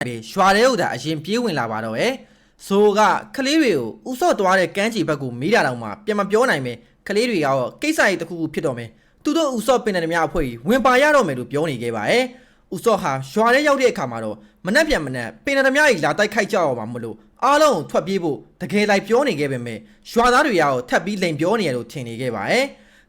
ပဲရွာတဲ့ဥသာအရင်ပြေးဝင်လာပါတော့ရဲ့ဆိုကကလေးတွေကိုဥဆော့သွားတဲ့ကမ်းခြေဘက်ကိုမေးတာတော့မှပြန်မပြောနိုင်ပဲကလေးတွေကတော့ကိစ္စရေးတစ်ခုခုဖြစ်တော့မယ်သူတို့ဥဆော့ပင်တယ်များအဖွဲ့ကြီးဝင်ပါရတော့မယ်လို့ပြောနေခဲ့ပါရဲ့ဥဆော့ဟာရွာထဲရောက်တဲ့အခါမှာတော့မနှက်ပြန်မနှက်ပင်တယ်များကြီးလာတိုက်ခိုက်ကြအောင်မှာမလို့အားလုံးကိုထွက်ပြေးဖို့တကယ်လိုက်ပြောနေခဲ့ပေမဲ့ရွာသားတွေကတော့ထပ်ပြီးလိန်ပြောနေရလို့ထင်နေခဲ့ပါရဲ့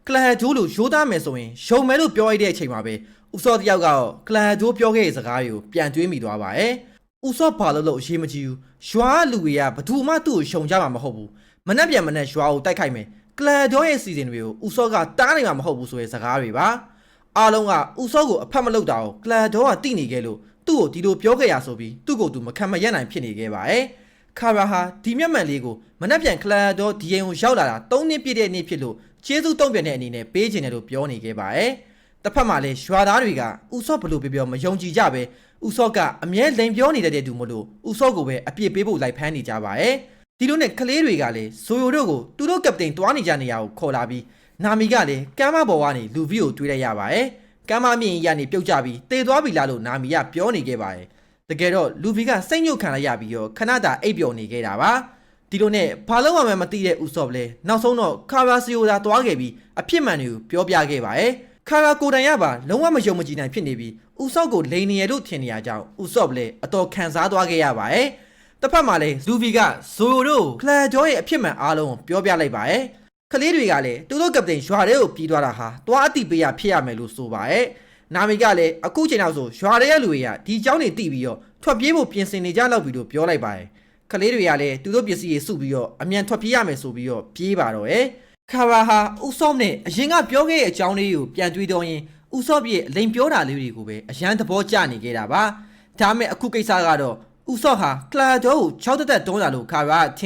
ကလဟဂျိုးလို့ရိုးသားမယ်ဆိုရင်ယုံမယ်လို့ပြောရတဲ့အချိန်မှာပဲ ဥစောတယောက်ကတော့ကလဟဂျိုးပြောခဲ့တဲ့စကားတွေကိုပြန်တွေးမိသွားပါရဲ့။ဥစောဘာလို့လို့အရေးမကြီးဘူး။ရွာလူတွေကဘသူမှသူ့ကိုရှုံကြမှာမဟုတ်ဘူး။မနှက်ပြန်မနှက်ရွာကိုတိုက်ခိုက်မယ်။ကလဟဂျိုးရဲ့စီစဉ်တွေကိုဥစောကတားနိုင်မှာမဟုတ်ဘူးဆိုတဲ့စကားတွေပါ။အားလုံးကဥစောကိုအဖက်မလုပ်တာကိုကလဟဂျိုးကတိနေခဲ့လို့သူ့ကိုဒီလိုပြောခဲ့ရဆိုပြီးသူ့ကိုသူမခံမရက်နိုင်ဖြစ်နေခဲ့ပါရဲ့။ခါရာဟာဒီမျက်မှန်လေးကိုမနှက်ပြန်ကလန်တော့ဒီရင်ကိုရောက်လာတာ၃နှစ်ပြည့်တဲ့နေ့ဖြစ်လို့ကျေးဇူးတုံ့ပြန်တဲ့အနေနဲ့ပေးခြင်းတယ်လို့ပြောနေခဲ့ပါတယ်။ တစ်ဖက်မှာလည်းရွာသားတွေကဥဆော့ဘလို့ပြောပြောမယုံကြည်ကြပဲဥဆော့ကအမြဲလိန်ပြောနေတဲ့တူမလို့ဥဆော့ကိုပဲအပြစ်ပေးဖို့လိုက်ဖမ်းနေကြပါတယ်။ဒီလိုနဲ့ကလေးတွေကလည်းဇိုယိုတို့ကိုသူတို့ကပတိန်တွားနေကြနေရကိုခေါ်လာပြီးနာမီကလည်းကမ်းမပေါ်ကနေလူဗီကိုတွေးလိုက်ရပါတယ်။ကမ်းမမြင့်ကြီးကနေပြုတ်ကြပြီးတေသွားပြီလားလို့နာမီကပြောနေခဲ့ပါတယ်။တကယ်တော့လူဗီကစိတ်ညှုတ်ခံလိုက်ရပြီးတော့ခဏတာအိပ်ပျော်နေခဲ့တာပါဒီလိုနဲ့ဘာလို့မှမသိတဲ့ဦးစော့ပလဲနောက်ဆုံးတော့ခါရာစီယိုသာတွားခဲ့ပြီးအဖြစ်မှန်တွေကိုပြောပြခဲ့ပါရဲ့ ခါရာကိုတိုင်ရပါလုံးဝမယုံမကြည်နိုင်ဖြစ်နေပြီးဦးစော့ကိုလိန်နေရလို့ထင်နေရကြောင်းဦးစော့ပလဲအတော်ခံစားသွားခဲ့ရပါရဲ့တစ်ဖက်မှာလည်းလူဗီကဇိုတို့ကလဂျောရဲ့အဖြစ်မှန်အားလုံးကိုပြောပြလိုက်ပါရဲ့ကလေးတွေကလည်းသူတို့ကပတိန်ရွာထဲကိုပြေးသွားတာဟာတွားအတိပေးရဖြစ်ရမယ်လို့ဆိုပါရဲ့ နာမီကလည်းအခုချိန်နောက်ဆိုရွာရဲလူတွေကဒီเจ้าနေတိပြီးတော့ထွက်ပြေးဖို့ပြင်ဆင်နေကြလောက်ပြီလို့ပြောလိုက်ပါတယ်။ကလေးတွေကလည်းသူတို့ပစ္စည်းတွေစုပြီးတော့အမြန်ထွက်ပြေးရမယ်ဆိုပြီးတော့ပြေးပါတော့ရဲ့။ ခါရာဟာဥဆော့နဲ့အရင်ကပြောခဲ့တဲ့အကြောင်းလေးကိုပြန်တွေးတော့ရင်ဥဆော့ပြည့်အလိန်ပြောတာလေးတွေကိုပဲအရန်သဘောကျနေခဲ့တာပါ။ဒါပေမဲ့အခုကိစ္စကတော့ဥဆော့ဟာကလာဂျိုကို6တက်တက်တွန်းလာလို့ခါရာကထင်